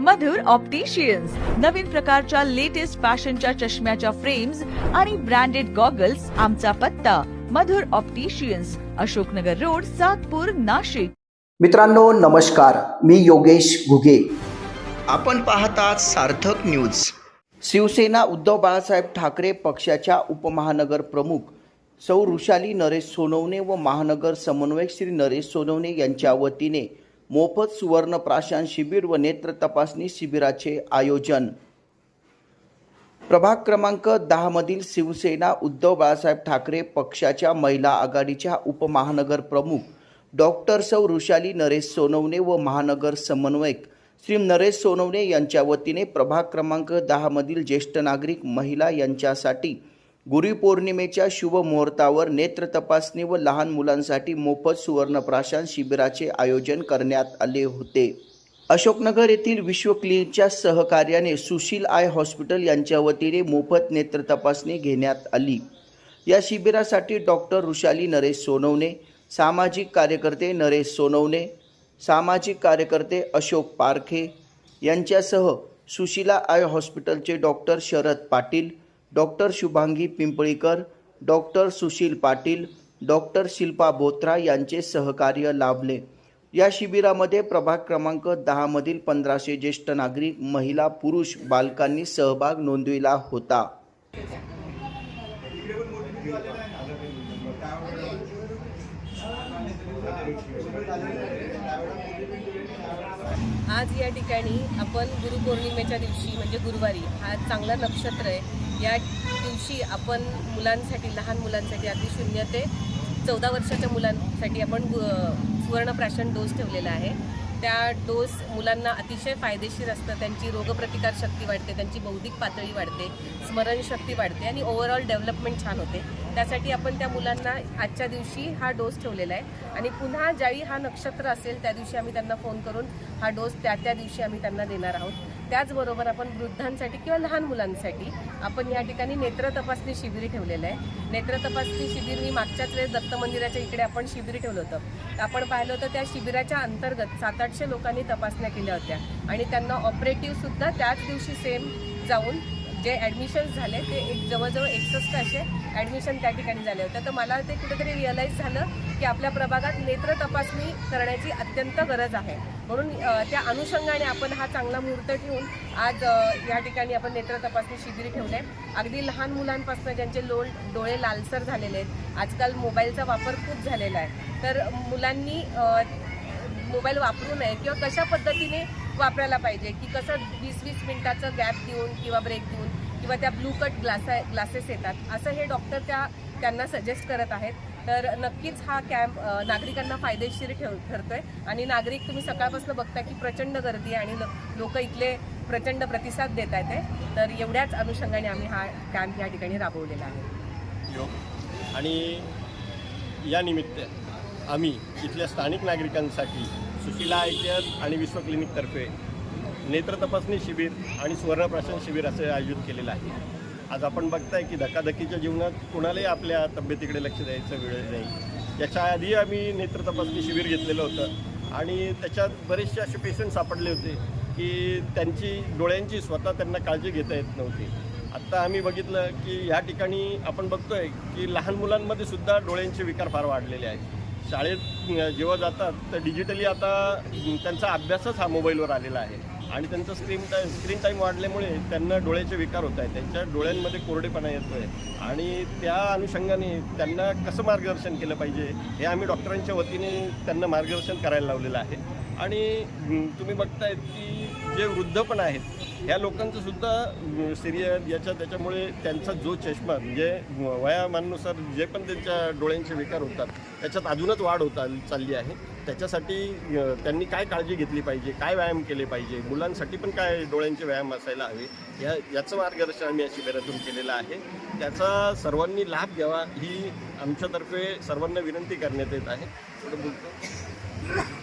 मधुर opticians नवीन प्रकारच्या latest फॅशनच्या चष्म्याच्या फ्रेम्स आणि ब्रँडेड गॉगल्स आमचा पत्ता. Madhur opticians Ashoknagar road Satpur Nashik. मित्रांनो नमस्कार. मी योगेश घुगे. आपण पाहतात सार्थक न्यूज शिवसेना उद्धव बाळासाहेब ठाकरे पक्षाच्या उपमहानगर प्रमुख सौ ऋषाली नरेश सोनवणे व महानगर समन्वयक श्री नरेश सोनवणे यांच्या वतीने मोफत सुवर्ण प्राशन शिबिर व नेत्र तपासणी शिबिराचे आयोजन. प्रभाग क्रमांक दहामधील शिवसेना उद्धव बाळासाहेब ठाकरे पक्षाच्या महिला आघाडीच्या उपमहानगर प्रमुख डॉक्टर सौ ऋषाली नरेश सोनवणे व महानगर समन्वयक श्री नरेश सोनवणे यांच्या वतीने प्रभाग क्रमांक दहामधील ज्येष्ठ नागरिक महिला यांच्यासाठी गुरुपौर्णिमेच्या शुभमुहूर्तावर नेत्र तपासणी व लहान मुलांसाठी मोफत सुवर्णप्राशन शिबिराचे आयोजन करण्यात आले होते. अशोकनगर येथील विश्व क्लिनिकच्या सहकार्याने सुशील आय हॉस्पिटल यांच्या वतीने मोफत नेत्र तपासणी घेण्यात आली. या शिबिरासाठी डॉक्टर ऋषाली नरेश सोनवणे सामाजिक कार्यकर्ते नरेश सोनवणे सामाजिक कार्यकर्ते अशोक पारखे यांच्यासह सुशिला आय हॉस्पिटलचे doctor Sharad Patil doctor Shubhangi Pimplikar doctor Sushil Patil doctor Shilpa Botra यांचे सहकार्य लाभले. या शिबिरामध्ये प्रभाग क्रमांक दहामधील पंधराशे ज्येष्ठ नागरिक महिला पुरुष बालकांनी सहभाग नोंदविला होता. आज या ठिकाणी आपण गुरुपौर्णिमेच्या दिवशी म्हणजे गुरुवारी हा चांगला नक्षत्र आहे. या दिवशी आपण मुलांसाठी लहान मुलांसाठी अगदी शून्य ते चौदा वर्षाच्या मुलांसाठी आपण गु- सुवर्णप्राशन डोस ठेवलेला आहे. त्या डोस मुलांना अतिशय फायदेशीर असतं त्यांची रोगप्रतिकार शक्ती वाढते त्यांची बौद्धिक पातळी वाढते स्मरणशक्ती वाढते आणि ओव्हरऑल डेव्हलपमेंट छान होते. त्यासाठी आपण त्या मुलांना आजच्या दिवशी हा डोस ठेवलेला आहे. आणि पुन्हा ज्यावेळी हा नक्षत्र असेल त्या दिवशी आम्ही त्यांना फोन करून हा डोस त्या त्या दिवशी आम्ही त्यांना देणार आहोत. त्याचबरोबर आपण वृद्धांसाठी किंवा लहान मुलांसाठी आपण या ठिकाणी नेत्र तपासणी शिबिर ठेवलेलं आहे. नेत्र तपासणी शिबिर मी मागच्याच वेळेस दत्त मंदिराच्या इकडे आपण शिबिर ठेवलं होतं. तर आपण पाहिलं होतं त्या शिबिराच्या अंतर्गत सात आठशे लोकांनी तपासण्या केल्या होत्या. आणि त्यांना ऑपरेटिव्हसुद्धा त्याच दिवशी सेम जाऊन जे ॲडमिशन्स झाले ते एक जवळजवळ एकसष्ट असे ॲडमिशन त्या ठिकाणी झाले होते. तर मला ते कुठेतरी रिअलाईज झालं की आपल्या प्रभागात नेत्र तपासणी करण्याची अत्यंत गरज आहे. म्हणून त्या अनुषंगाने आपण हा चांगला मुहूर्त ठेवून आज या ठिकाणी आपण नेत्र तपासणी शिबिर ठेवलं. आहे अगदी लहान मुलांपासून ज्यांचे लोळ डोळे लालसर झालेले आहेत आजकाल मोबाईलचा वापर खूप झालेला आहे. तर मुलांनी मोबाईल वापरू नये किंवा कशा पद्धतीने वापरायला पाहिजे? की कसं वीस वीस मिनिटाचं गॅप देऊन किंवा ब्रेक देऊन किंवा त्या ब्लू कट ग्लासा ग्लासेस येतात. असं हे डॉक्टर त्या त्यांना सजेस्ट करत आहेत. तर नक्कीच हा कॅम्प नागरिकांना फायदेशीर ठेव ठरतोय. आणि नागरिक तुम्ही सकाळपासून बघता की प्रचंड गर्दी आहे आणि लोक इथले प्रचंड प्रतिसाद देत आहेत तर एवढ्याच अनुषंगाने आम्ही हा कॅम्प या ठिकाणी राबवलेला आहे. आणि या निमित्त आम्ही इथल्या स्थानिक नागरिकांसाठी सुशिला आय केअर आणि विश्व क्लिनिकतर्फे नेत्र तपासणी शिबिर आणि सुवर्णप्राशन शिबिर असं आयोजित केलेलं आहे. आज आपण बघताय की धकाधकीच्या जीवनात कुणालाही आपल्या तब्येतीकडे लक्ष द्यायचं वेळ नाही. याच्या आधी आम्ही नेत्र तपासणी शिबिर घेतलेलं होतं आणि त्याच्यात बरेचसे असे पेशंट सापडले होते की त्यांची डोळ्यांची स्वतः त्यांना काळजी घेता येत नव्हती. आत्ता आम्ही बघितलं की ह्या ठिकाणी आपण बघतोय की लहान मुलांमध्ये सुद्धा डोळ्यांचे विकार फार वाढलेले आहेत. शाळेत जेव्हा जातात तर डिजिटली आता त्यांचा अभ्यासच हा मोबाईलवर आलेला आहे. आणि त्यांचं स्क्रीन टाईम स्क्रीन टाईम वाढल्यामुळे त्यांना डोळ्याचे विकार होत आहेत. त्यांच्या डोळ्यांमध्ये कोरडेपणा येतो आहे आणि त्या अनुषंगाने त्यांना कसं मार्गदर्शन केलं पाहिजे हे आम्ही डॉक्टरांच्या वतीने त्यांना मार्गदर्शन करायला लावलेलं आहे. आणि तुम्ही बघतायत की जे वृद्ध पण आहेत ह्या लोकांचं सुद्धा सिरियल याच्या त्याच्यामुळे त्यांचा जो चष्मा म्हणजे वयामानानुसार जे पण त्यांच्या डोळ्यांचे विकार होतात त्याच्यात अजूनच वाढ होता चालली आहे. त्याच्यासाठी त्यांनी काय काळजी घेतली पाहिजे काय व्यायाम केले पाहिजे मुलांसाठी पण काय डोळ्यांचे व्यायाम असायला हवे या याचं मार्गदर्शन आम्ही या शिबिरातून केलेलं आहे. त्याचा सर्वांनी लाभ घ्यावा ही आमच्यातर्फे सर्वांना विनंती करण्यात येत आहे. बोलतो.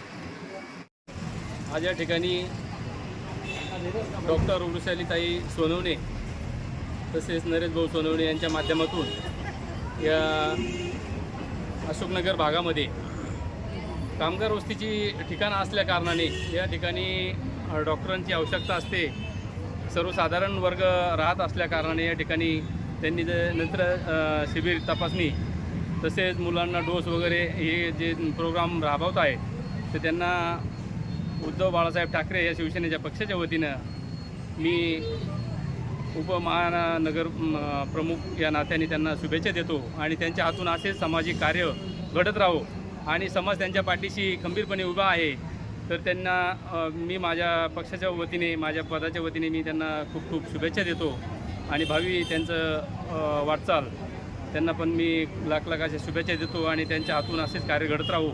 आज या ठिकाणी डॉक्टर वृषालीताई सोनवणे तसेच नरेश भाऊ सोनवणे यांच्या माध्यमातून या अशोकनगर भागामध्ये कामगार वस्तीची ठिकाणं असल्याकारणाने या ठिकाणी डॉक्टरांची आवश्यकता असते. सर्वसाधारण वर्ग राहत असल्याकारणाने या ठिकाणी त्यांनी जे नंतर शिबिर तपासणी तसेच मुलांना डोस वगैरे हे जे प्रोग्राम राबवत आहे तर त्यांना उद्धव बाळासाहेब ठाकरे या शिवसेनेच्या पक्षाच्या वतीनं मी उपमहानगर प्रमुख या नात्याने त्यांना शुभेच्छा देतो आणि त्यांच्या हातून असेच सामाजिक कार्य घडत राहो आणि समाज त्यांच्या पाठीशी खंबीरपणे उभा आहे. तर त्यांना मी माझ्या पक्षाच्या वतीने माझ्या पदाच्या वतीने मी त्यांना खूप खूप शुभेच्छा देतो आणि भावी त्यांचं वाटचाल. त्यांना पण मी लाख लाख अशा शुभेच्छा देतो आणि त्यांच्या हातून असेच कार्य घडत राहो.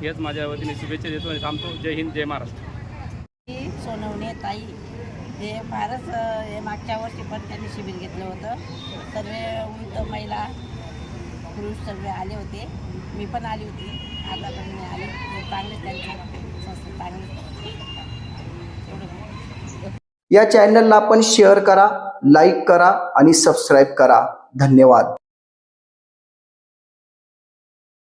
हेच माझ्या वतीने शुभेच्छा देतो आणि थांबतो. जय हिंद जय महाराष्ट्र. ही सोनवणे ताई हे फारच हे मागच्या वर्षी पण त्यांनी शिबिर घेतलं होतं. सर्व वृद्ध महिला पुरुष सर्व आले होते. मी पण आली होती. आता पण मी आले. चांगले त्यांचे संस्था चांगले या चॅनलला आपण शेअर करा लाईक करा आणि सबस्क्राईब करा. धन्यवाद.